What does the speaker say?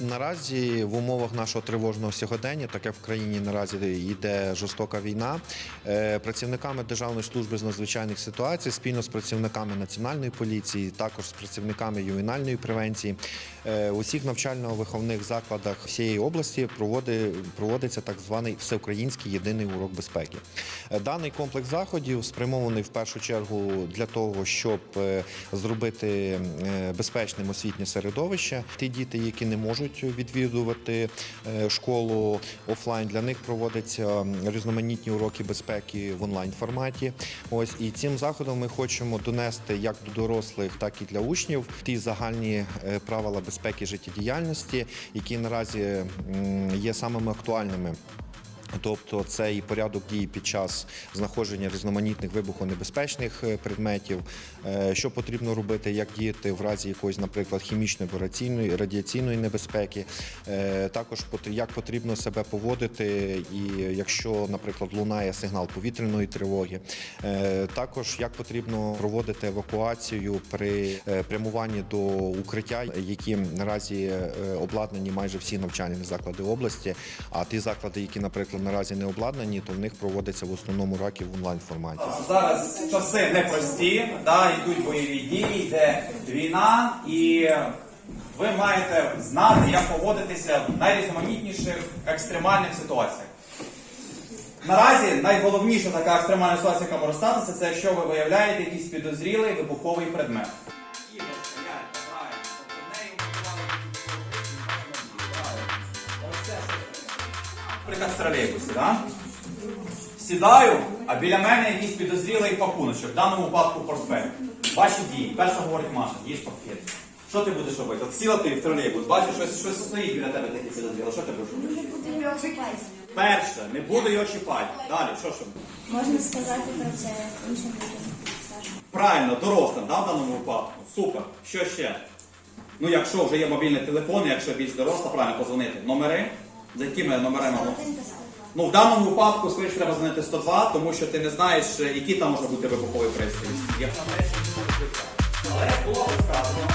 наразі в умовах нашого тривожного сьогодення, так як в країні наразі йде жорстока війна, е, працівниками Державної служби з надзвичайних ситуацій спільно з працівниками національної поліції, також з працівниками ювенальної превенції е, у всіх навчально-виховних закладах всієї області проводи- проводиться так званий всеукраїнський єдиний урок безпеки. Е, Даний комплекс заходів спрямований в першу чергу для того, щоб е, зробити е, безпечним освітнє середовище. Ті діти, які не можуть відвідувати е, школу офлайн, для них проводяться різноманітні уроки безпеки в онлайн форматі. Ось і цим заходом ми хочемо донести як до дорослих, так і для учнів ті загальні е, правила безпеки життєдіяльності, які наразі є самими актуальними. Тобто це і порядок дій під час знаходження різноманітних вибухонебезпечних е, предметів, е, що потрібно робити, як діяти в разі якоїсь, наприклад, хімічної радіаційної, радіаційної небезпеки. Е, Також як потрібно себе поводити, і якщо, наприклад, лунає сигнал повітряної тривоги. Також як потрібно проводити евакуацію при прямуванні до укриття, які наразі обладнані майже всі навчальні заклади області. А ті заклади, які, наприклад, наразі не обладнані, то в них проводиться в основному раки в онлайн форматі. Зараз часи непрості, да, йдуть бойові дії, йде війна, і ви маєте знати, як поводитися в найрізноманітніших екстремальних ситуаціях. Наразі найголовніша така екстремальна ситуація, яка може статися, це якщо ви виявляєте якийсь підозрілий вибуховий предмет. Наприклад, в тролейбусі, да? Сідаю, а біля мене якийсь підозрілий пакуночок, в даному випадку портфель. Ваші дії. Перша говорить Маша, їж портфель. Що ти будеш робити? От сіла ти в тролейбус, бачиш, щось, щось стоїть біля тебе таке підозріле. Що ти будеш робити? Буду його чіпати. Перше, не буду його чіпати. Далі, що що? Можна сказати про це іншим людям. Саша. Правильно, дорослим, да, в даному випадку. Супер. Що ще? Ну, якщо вже є мобільний телефон, якщо більш доросла, правильно позвонити. Номери? За якими номерами? Ну, в даному випадку, скоріше, треба дзвонити 102, тому що ти не знаєш, які там може бути вибуховий пристрій. Але як було сказано,